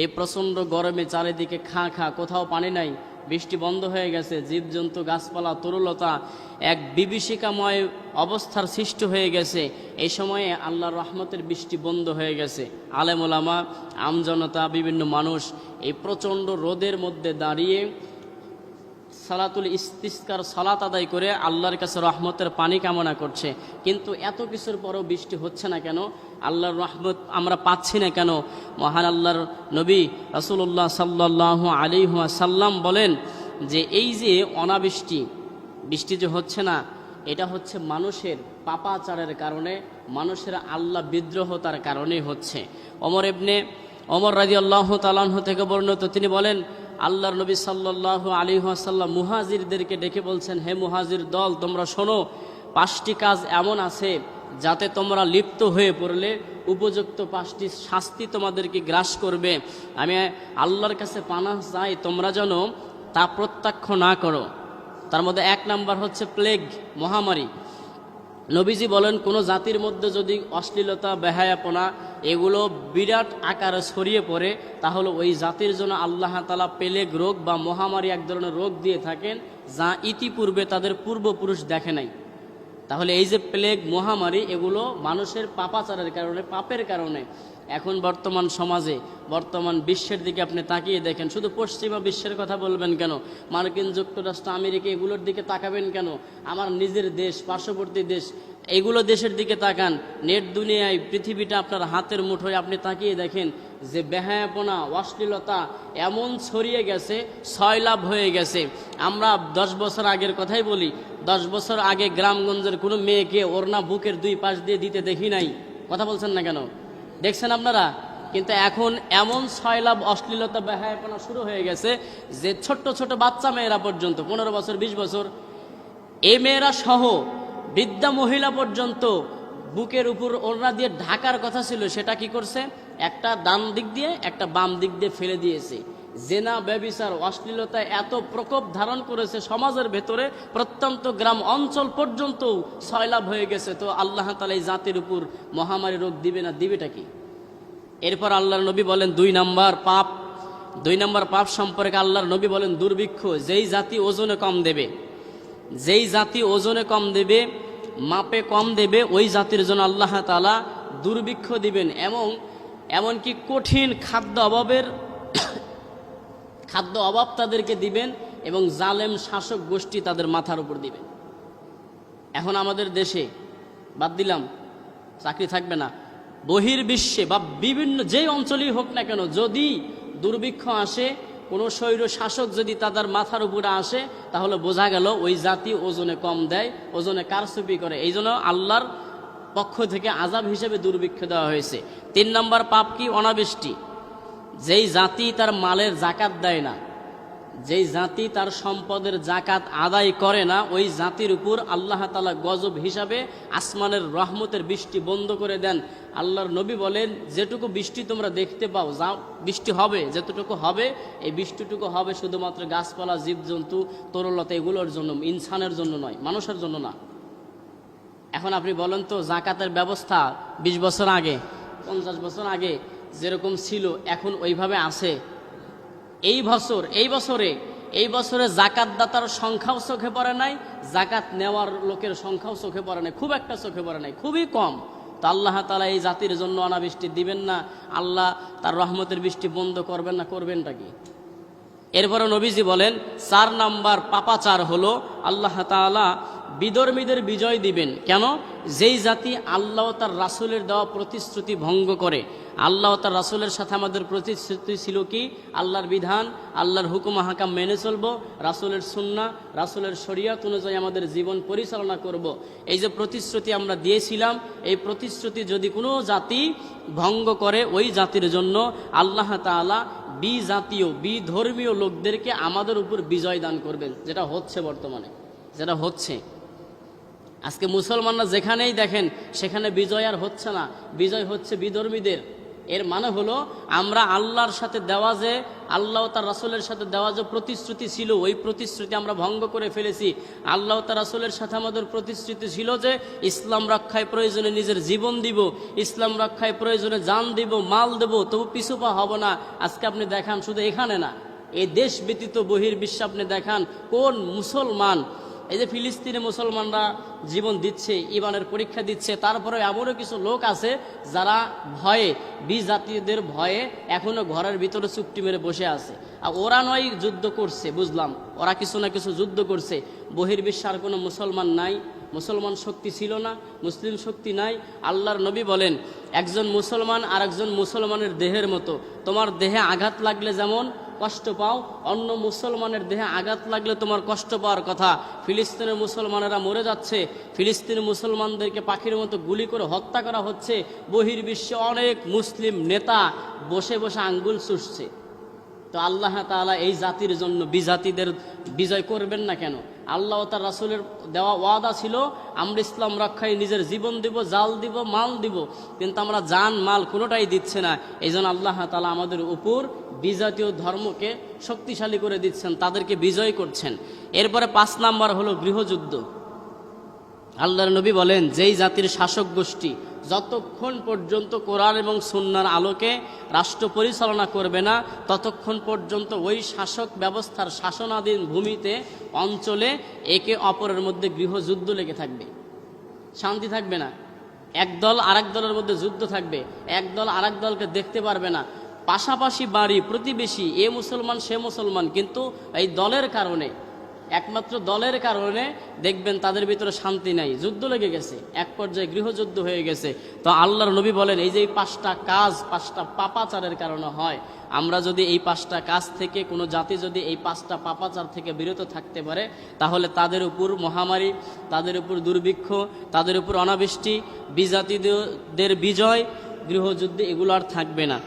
এই প্রচণ্ড গরমে চারিদিকে খাঁ খাঁ, কোথাও পানি নাই, বৃষ্টি বন্ধ হয়ে গেছে, জীবজন্তু, গাছপালা, তরুলতা, এক বিভীষিকাময় অবস্থার সৃষ্টি হয়ে গেছে। এই সময়ে আল্লাহর রহমতের বৃষ্টি বন্ধ হয়ে গেছে। আলেমুলামা আমজনতা, বিভিন্ন মানুষ এই প্রচণ্ড রোদের মধ্যে দাঁড়িয়ে সালাতুল ইস্তিস্কার সালাত আদায় করে আল্লাহর কাছে রহমতের পানি কামনা করছে। কিন্তু এত কিছুর পরও বৃষ্টি হচ্ছে না কেন? আল্লাহর রহমত আমরা পাচ্ছি না কেন? মহান আল্লাহর নবী রাসুল্লাহ সাল্লাহ আলী সাল্লাম বলেন যে, এই যে অনাবৃষ্টি, বৃষ্টি যে হচ্ছে না, এটা হচ্ছে মানুষের পাপাচারের কারণে, মানুষের আল্লাহ বিদ্রোহতার কারণেই হচ্ছে। অমর এবনে অমর রাজি আল্লাহ তালাহ থেকে বর্ণিত তিনি বলেন আল্লাহর নবী সাল্লাহ আলী আসাল্লাম মুহাজিরদেরকে ডেকে বলছেন, হে মুহাজির দল, তোমরা শোনো, পাঁচটি কাজ এমন আছে যাতে তোমরা লিপ্ত হয়ে পড়লে, উপযুক্ত পাঁচটি শাস্তি তোমাদেরকে গ্রাস করবে। আমি আল্লাহর কাছে পানা চাই, তোমরা যেন তা প্রত্যাখ্য না করো। তার মধ্যে এক নাম্বার হচ্ছে প্লেগ মহামারী। নবীজি বলেন, কোন জাতির মধ্যে যদি অশ্লীলতা, বেহায়াপনা, এগুলো বিরাট আকারে ছড়িয়ে পড়ে, তাহলে ওই জাতির জন্য আল্লাহ তালা পেলেগ রোগ বা মহামারী এক ধরনের রোগ দিয়ে থাকেন, যা ইতিপূর্বে তাদের পূর্বপুরুষ দেখে নাই। তাহলে এই যে প্লেগ মহামারী, এগুলো মানুষের পাপাচারের কারণে, পাপের কারণে এখন বর্তমান সমাজে, বর্তমান বিশ্বের দিকে আপনি তাকিয়ে দেখেন, শুধু পশ্চিমা বিশ্বের কথা বলবেন কেন? মার্কিন যুক্তরাষ্ট্র, আমেরিকা এগুলোর দিকে তাকাবেন কেন? আমার নিজের দেশ, পার্শ্ববর্তী দেশ, এগুলো দেশের দিকে তাকান। নেট দুনিয়ায়, পৃথিবীটা আপনার হাতের মুঠোয় আপনি তাকিয়ে দেখেন যে বেহায়াপনা অশ্লীলতা এমন ছড়িয়ে গেছে, ছয় লাভ হয়ে গেছে। আমরা দশ বছর আগের কথাই বলি, দশ বছর আগে গ্রামগঞ্জের কোনো মেয়েকে ওরনা বুকের দুই পাশ দিয়ে দিতে দেখি নাই। কথা বলছেন না কেন? দেখছেন আপনারা? কিন্তু এখন এমন ছয়লাভ অশ্লীলতা বেহায়াপনা শুরু হয়ে গেছে যে ছোট্ট ছোট বাচ্চা মেয়েরা পর্যন্ত, পনেরো বছর, বিশ বছর এই মেয়েরা সহ বৃদ্ধা মহিলা পর্যন্ত বুকের উপর ওড়না দিয়ে ঢাকার কথা ছিল, সেটা কি করছে? একটা ডান দিক দিয়ে, একটা বাম দিক দিয়ে ফেলে দিয়েছে। জেনা, ব্যবিচার, অশ্লীলতা এত প্রকোপ ধারণ করেছে সমাজের ভেতরে, প্রত্যন্ত গ্রাম অঞ্চল পর্যন্ত সয়লাভ হয়ে গেছে। তো আল্লাহ তালা এই জাতির উপর মহামারী রোগ দিবে না, দিবেটা কি? এরপর আল্লাহর নবী বলেন দুই নাম্বার পাপ। দুই নাম্বার পাপ সম্পর্কে আল্লাহর নবী বলেন, দুর্ভিক্ষ, যেই জাতি ওজনে কম দেবে, যেই জাতি ওজনে কম দেবে, মাপে কম দেবে, ওই জাতির জন্য আল্লাহ তালা দুর্ভিক্ষ দিবেন। এবং এমনকি কঠিন খাদ্য অভাবের খাদ্য অভাব তাদেরকে দিবেন এবং জালেম শাসক গোষ্ঠী তাদের মাথার উপর দিবেন। এখন আমাদের দেশে, বাদ দিলাম, চাকরি থাকবে না। বহির্বিশ্বে বা বিভিন্ন যেই অঞ্চলেই হোক না কেন, যদি দুর্ভিক্ষ আসে, কোনো শৈর শাসক যদি তাদের মাথার উপরে আসে, তাহলে বোঝা গেল ওই জাতি ওজনে কম দেয়, ওজনে কারসুপি করে। এই জন্য আল্লাহর পক্ষ থেকে আজাব হিসেবে দুর্ভিক্ষ দেওয়া হয়েছে। তিন নম্বর পাপ কি? অনাবৃষ্টি। যেই জাতি তার মালের জাকাত দেয় না, যেই জাতি তার সম্পদের জাকাত আদায় করে না, ওই জাতির উপর আল্লাহ তালা গজব হিসাবে আসমানের রহমতের বৃষ্টি বন্ধ করে দেন। আল্লাহর নবী বলেন, যেটুকু বৃষ্টি তোমরা দেখতে পাও, যা বৃষ্টি হবে, যতটুকু হবে, এই বৃষ্টিটুকু হবে শুধুমাত্র গাছপালা, জীবজন্তু তরলতা এগুলোর জন্য, ইনসানের জন্য নয়, মানুষের জন্য না। এখন আপনি বলেন তো, জাকাতের ব্যবস্থা ২০ বছর আগে, পঞ্চাশ বছর আগে যেরকম ছিল, এখন ওইভাবে আছে। এই বছর, এই বছরে এই বছরে জাকাত দাতার সংখ্যাও চোখে পড়ে নাই, জাকাত নেওয়ার লোকের সংখ্যাও চোখে পড়ে নাই, খুব একটা চোখে পড়ে নাই, খুবই কম। তো আল্লাহ তালা এই জাতির জন্য অনাবৃষ্টি দিবেন না, আল্লাহ তার রহমতের বৃষ্টি বন্ধ করবেন না, করবেনটা কি? এরপরে নবীজি বলেন, চার নাম্বার পাপাচার হলো আল্লাহ তাআলা বিধর্মীদের বিজয় দিবেন। কেন? যেই জাতি আল্লাহ তার রাসুলের দেওয়া প্রতিশ্রুতি ভঙ্গ করে। আল্লাহ তার রাসুলের সাথে আমাদের প্রতিশ্রুতি ছিল কি? আল্লাহর বিধান, আল্লাহর হুকুম হাকাম মেনে চলবো, রাসুলের সুন্না রাসুলের শরিয়াত অনুযায়ী আমাদের জীবন পরিচালনা করব। এই যে প্রতিশ্রুতি আমরা দিয়েছিলাম, এই প্রতিশ্রুতি যদি কোনো জাতি ভঙ্গ করে ওই জাতির জন্য, আল্লাহ তাআলা বি জাতীয় বি ধর্মীয় লোকদেরকে আমাদের উপর বিজয় দান করবেন, যেটা হচ্ছে বর্তমানে। যেটা হচ্ছে। আজকে মুসলমানরা যেখানেই দেখেন, সেখানে বিজয় আর হচ্ছে না। বিজয় হচ্ছে বিধর্মীদের। এর মানে হলো, আমরা আল্লাহর সাথে দেওয়া যে, আল্লাহ তার রাসুলের সাথে দেওয়া যে প্রতিশ্রুতি ছিল, ওই প্রতিশ্রুতি আমরা ভঙ্গ করে ফেলেছি। আল্লাহ তার রাসুলের সাথে আমাদের প্রতিশ্রুতি ছিল যে, ইসলাম রক্ষায় প্রয়োজনে নিজের জীবন দিব, ইসলাম রক্ষায় প্রয়োজনে জান দিব, মাল দেব, তবু পিছু পা হব না। আজকে আপনি দেখান শুধু এখানে না এই দেশ ব্যতীত বহির্বিশ্বে আপনি দেখান কোন মুসলমান এই যে ফিলিস্তিনে মুসলমানরা জীবন দিচ্ছে ইমানের পরীক্ষা দিচ্ছে তারপরে এমনও কিছু লোক আছে যারা ভয়ে বি জাতীয়দের ভয়ে এখনও ঘরের ভিতরে চুপটি মেরে বসে আছে। আর ওরা নয় যুদ্ধ করছে, বুঝলাম। ওরা কিছু না কিছু যুদ্ধ করছে। বহির্বিশ্বে আর কোনো মুসলমান নাই, মুসলমান শক্তি ছিল না, মুসলিম শক্তি নাই। আল্লাহর নবী বলেন, একজন মুসলমান আর একজন মুসলমানের দেহের মতো। তোমার দেহে আঘাত লাগলে যেমন কষ্ট পাও, অন্য মুসলমানের দেহে আঘাত লাগলে তোমার কষ্ট পাওয়ার কথা। ফিলিস্তিনের মুসলমানেরা মরে যাচ্ছে, ফিলিস্তিনি মুসলমানদেরকে পাখির মতো গুলি করে হত্যা করা হচ্ছে। বহির্বিশ্বে অনেক মুসলিম নেতা বসে বসে আঙ্গুল চুষছে। তো আল্লাহ তালা এই জাতির জন্য বিজাতিদের বিজয় করবেন না কেন? আল্লাহ তার রাসুলের দেওয়া ওয়াদা ছিল, আমরা ইসলাম রক্ষায় নিজের জীবন দিব, জাল দিব, মাল দিব, কিন্তু আমরা জান, মাল কোনোটাই দিচ্ছে না। এই জন্য আল্লাহ তালা আমাদের উপর বিজাতীয় ধর্মকে শক্তিশালী করে দিচ্ছেন, তাদেরকে বিজয় করছেন। এরপরে পাঁচ নাম্বার হলো গৃহযুদ্ধ। আল্লাহর নবী বলেন, যেই জাতির শাসক গোষ্ঠী যতক্ষণ পর্যন্ত কোরআন এবং সুন্নার আলোকে রাষ্ট্র পরিচালনা করবে না, ততক্ষণ পর্যন্ত ওই শাসক ব্যবস্থার শাসনাধীন ভূমিতে অঞ্চলে একে অপরের মধ্যে গৃহযুদ্ধ লেগে থাকবে। শান্তি থাকবে না। এক দল আরেক দলের মধ্যে যুদ্ধ থাকবে। এক দল আরেক দলকে দেখতে পারবে না। পাশাপাশি বাড়ি, প্রতিবেশী, এ মুসলমান, সে মুসলমান, কিন্তু এই দলের কারণে একমাত্র দলের কারণে দেখবেন তাদের ভিতরে শান্তি নাই। যুদ্ধ লেগে গেছে। এক পর্যায়ে গৃহযুদ্ধ হয়ে গেছে। তো আল্লাহর নবী বলেন, এই যে এই পাঁচটা কাজ, পাঁচটা পাপাচারের কারণে হয়, আমরা যদি এই পাঁচটা কাজ থেকে কোনো জাতি যদি এই পাঁচটা পাপাচার থেকে বিরত থাকতে পারে, তাহলে তাদের উপর মহামারী, তাদের উপর দুর্ভিক্ষ, তাদের উপর অনাবৃষ্টি, বিজাতিদের বিজয়, গৃহযুদ্ধে এগুলো আর থাকবে না।